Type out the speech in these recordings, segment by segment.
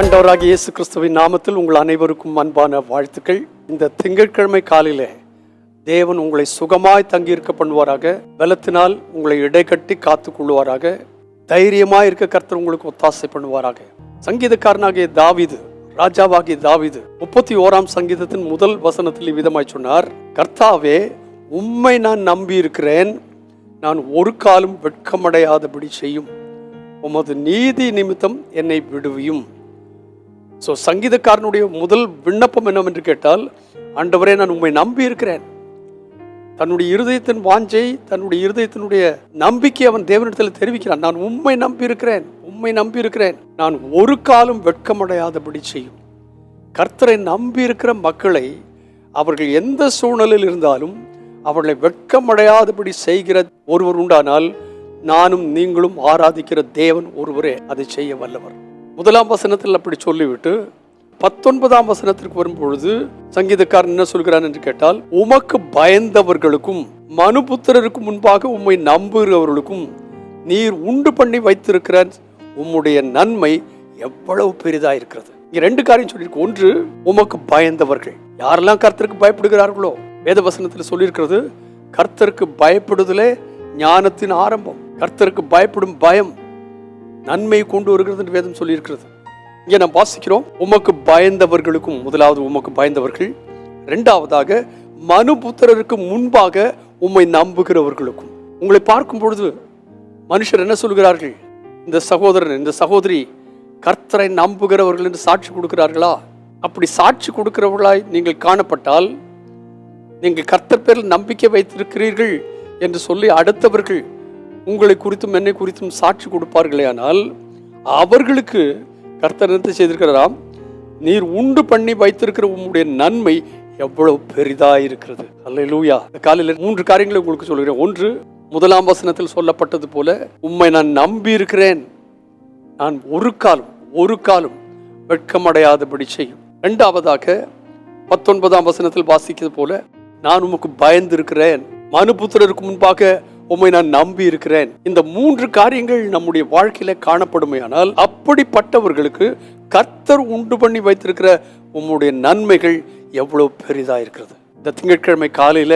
ஆண்டவராகிய இயேசு கிறிஸ்துவின் நாமத்தில் உங்கள் அனைவருக்கும் அன்பான வாழ்த்துக்கள். இந்த திங்கட்கிழமை காலையில தேவன் உங்களை சுகமாய் தங்கியிருக்க பண்ணுவாராக. பலத்தினால் உங்களை இடைக்கட்டி காத்து கொள்வாராக தைரியமாக இருக்க கர்த்தர் உங்களுக்கு ஒத்தாசை பண்ணுவாராக. சங்கீதக்காரனாகிய தாவிது ராஜாவாகிய தாவிது முப்பத்தி ஓராம் சங்கீதத்தின் முதல் வசனத்தில் விதமாய் சொன்னார். கர்த்தாவே உம்மை நான் நம்பி இருக்கிறேன் நான் ஒரு காலம் வெட்கமடையாதபடி செய்யும். உமது நீதி நிமித்தம் என்னை விடுவியும். ஸோ சங்கீதக்காரனுடைய முதல் விண்ணப்பம் என்னவென்று கேட்டால் ஆண்டவரே நான் உண்மை நம்பி இருக்கிறேன் தன்னுடைய இருதயத்தின் வாஞ்சை தன்னுடைய இருதயத்தினுடைய நம்பிக்கை அவன் தேவனிடத்தில் தெரிவிக்கிறான். நான் உண்மை நம்பி இருக்கிறேன் உண்மை நம்பி இருக்கிறேன் நான் ஒரு காலம் வெட்கமடையாதபடி செய்யும். கர்த்தரை நம்பி இருக்கிற மக்களை அவர்கள் எந்த சூழ்நிலையில் இருந்தாலும் அவர்களை வெட்கமடையாதபடி செய்கிற ஒருவர் உண்டானால் நானும் நீங்களும் ஆராதிக்கிற தேவன் ஒருவரே. அதை செய்ய வல்லவர். முதலாம் வசனத்தில் அப்படி சொல்லிவிட்டு பத்தொன்பதாம் வசனத்திற்கு வரும்பொழுது சங்கீதக்காரன் என்ன சொல்கிறான் என்று கேட்டால் உமக்கு பயந்தவர்களுக்கும் மனுபுத்திரருக்கு முன்பாக உம்மை நம்புகிறவர்களுக்கும் நீர் உண்டு பண்ணி வைத்திருக்கிற உம்முடைய நன்மை எவ்வளவு பெரிதா இருக்கிறது? இங்க ரெண்டு காரியம் சொல்லியிருக்கு. ஒன்று உமக்கு பயந்தவர்கள். யாரெல்லாம் கர்த்தருக்கு பயப்படுகிறார்களோ? வேத வசனத்தில் சொல்லியிருக்கிறது கர்த்தருக்கு பயப்படுதலே ஞானத்தின் ஆரம்பம். கர்த்தருக்கு பயப்படும் பயம் நன்மை கொண்டு வருகிறது என்று வேதம் சொல்லியிருக்கிறது. இங்கே நாம் வாசிக்கிறோம் உமக்கு பயந்தவர்களுக்கும் முதலாவது உமக்கு பயந்தவர்கள். ரெண்டாவதாக மனுபுத்திரருக்கு முன்பாக உம்மை நம்புகிறவர்களுக்கும். உங்களை பார்க்கும் பொழுது மனுஷர் என்ன சொல்கிறார்கள்? இந்த சகோதரன் இந்த சகோதரி கர்த்தரை நம்புகிறவர்கள் என்று சாட்சி கொடுக்கிறார்களா? அப்படி சாட்சி கொடுக்கிறவர்களாய் நீங்கள் காணப்பட்டால் நீங்கள் கர்த்தர் பேரில் நம்பிக்கை வைத்திருக்கிறீர்கள் என்று சொல்லி அடுத்தவர்கள் உங்களை குறித்தும் என்னை குறித்தும் சாட்சி கொடுப்பார்களே ஆனால் அவர்களுக்கு கர்த்தர் என்ன செய்திருக்கிறாராம்? நீர் உண்டு பண்ணி வைத்திருக்கிற உங்களுடைய நன்மை எவ்வளவு பெரிதா இருக்கிறது அல்ல லூயா காலையில் மூன்று காரியங்களை உங்களுக்கு சொல்கிறேன். ஒன்று முதலாம் வசனத்தில் சொல்லப்பட்டது போல உம்மை நான் நம்பி இருக்கிறேன் நான் ஒரு காலம் ஒரு காலம் வெட்கமடையாதபடி செய்யும். இரண்டாவதாக பத்தொன்பதாம் வசனத்தில் வாசிக்கிறது போல நான் உமக்கு பயந்திருக்கிறேன். மனுபுத்திரருக்கு முன்பாக உம்மை நான் நம்பி இருக்கிறேன். இந்த மூன்று காரியங்கள் நம்முடைய வாழ்க்கையில காணப்படுமையானால் அப்படிப்பட்டவர்களுக்கு கர்த்தர் உண்டு பண்ணி வைத்திருக்கிற உம்முடைய நன்மைகள் எவ்வளவு பெரிதா இருக்கிறது. இந்த திங்கட்கிழமை காலையில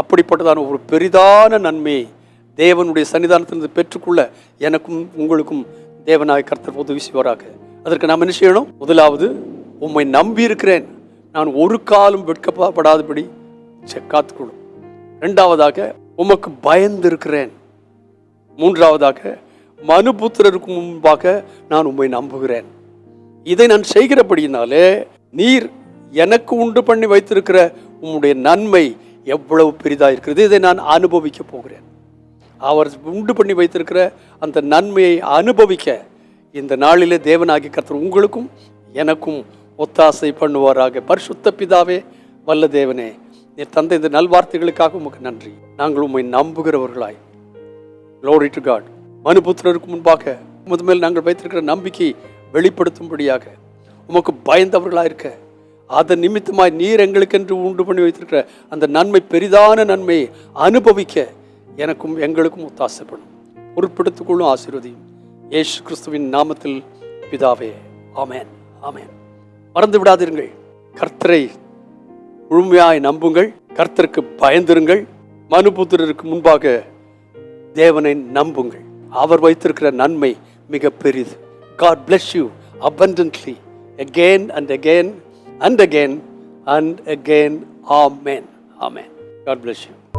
அப்படிப்பட்டதான ஒரு பெரிதான நன்மையை தேவனுடைய சன்னிதானத்திலிருந்து பெற்றுக்கொள்ள எனக்கும் உங்களுக்கும் தேவனாய் கர்த்தர் உதவி செய்வாராக. அதற்கு நாம் என்ன செய்யணும்? முதலாவது உம்மை நம்பி இருக்கிறேன். நான் ஒரு காலம் வெட்கப்படாதபடி காத்துக்கொள்ளும். ரெண்டாவதாக உமக்கு பயந்திருக்கிறேன். மூன்றாவதாக மனுபுத்திரருக்கு முன்பாக நான் உம்மை நம்புகிறேன். இதை நான் செய்கிறபடியினாலே நீர் எனக்கு உண்டு பண்ணி வைத்திருக்கிற உம்முடைய நன்மை எவ்வளவு பெரிதாக இருக்கிறது இதை நான் அனுபவிக்க போகிறேன். அவர் உண்டு பண்ணி வைத்திருக்கிற அந்த நன்மையை அனுபவிக்க இந்த நாளிலே தேவனாகி கர்த்தர் உங்களுக்கும் எனக்கும் ஒத்தாசை பண்ணுவாராக. பரிசுத்த பிதாவே வல்ல தேவனே நீர் தந்த இந்த நல்வார்த்தைகளுக்காக உமக்கு நன்றி. நாங்கள் உம்மை நம்புகிறவர்களாய். லோரி டு காட் மனுபுத்திரருக்கு முன்பாக உமது மேல் நாங்கள் வைத்திருக்கிற நம்பிக்கை வெளிப்படுத்தும்படியாக உமக்கு பயந்தவர்களாக இருக்க அதன் நிமித்தமாய் நீர் எங்களுக்கென்று உண்டு பண்ணி வைத்திருக்கிற அந்த நன்மை பெரிதான நன்மையை அனுபவிக்க எனக்கும் எங்களுக்கும் ஒத்தாசைப்படும். பொருட்படுத்திக் ஆசீர்வதியும் ஏசு கிறிஸ்துவின் நாமத்தில் பிதாவே. ஆமேன். ஆமேன். மறந்து விடாதிருங்கள் கர்த்தரை முழுமையாய் நம்புங்கள் கர்த்தருக்கு பயந்திருங்கள் மனுபுத்திரருக்கு முன்பாக தேவனை நம்புங்கள் அவர் வைத்திருக்கிற நன்மை மிக பெரிது God bless you abundantly again and again and again and again amen amen God bless you